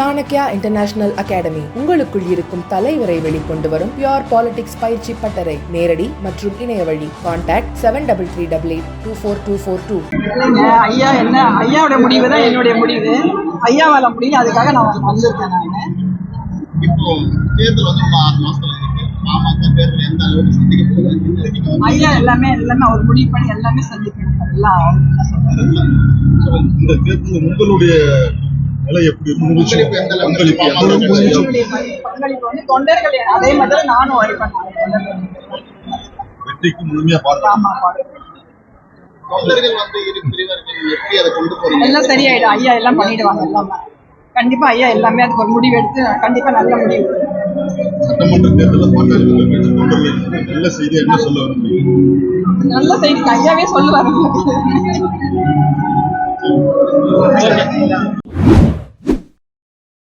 Chanakya international academy உங்களுக்குள் இருக்கும் தலைவரை வெளிக்கொண்டு வரும் பியோர் பாலிடிக்ஸ் பயிற்சி பட்டறை. நேரடி மற்றும் இணைய வழி. Contact seven double three double eight two four two four two ஐயா என்ன ஐயாவோட முடிவு தான் என்னுடைய முடிவு. ஐயாவால முடியும் அதுக்காக நான் வந்திருக்கேன் நான். இப்போ தேர்தல் வந்து இன்னும் ஆறு மாசத்துல இருக்கு. பாமக தேர்தல் எந்த அளவுக்கு சந்திக்க போகுது ஐயா எல்லாமே எல்லாமே அவர் முடிவு பண்ணி எல்லாமே சந்திக்கணும். எல்லாம். இந்த தேர்தல் உங்களுடைய நிலை எப்படி இருக்கும் பங்களிப்பு எந்த அளவுக்கு பங்களிப்பு எந்த அளவுக்கு பாமக செய்யும்? என்னுடைய பங்களிப்பு? வந்து தொண்டர்கள் அதே மாதிரி தான் நானும் வழி பண்ணேன் வெற்றிக்கு முழுமையா போறீங்க? எல்லாம் சரியாயிடும். ஐயா எல்லாம் பண்ணிடுவாங்க எல்லாமே. கண்டிப்பா ஐயா எல்லாமே அதுக்கு ஒரு முடிவு எடுத்து கண்டிப்பா நல்ல முடிவு. சட்டமன்ற தேர்தலில் பாட்டாளி கட்சி தொண்டர்கள் நல்ல செய்தி என்ன சொல்ல நல்ல செய்தி. ஐயாவே சொல்லுவாங்க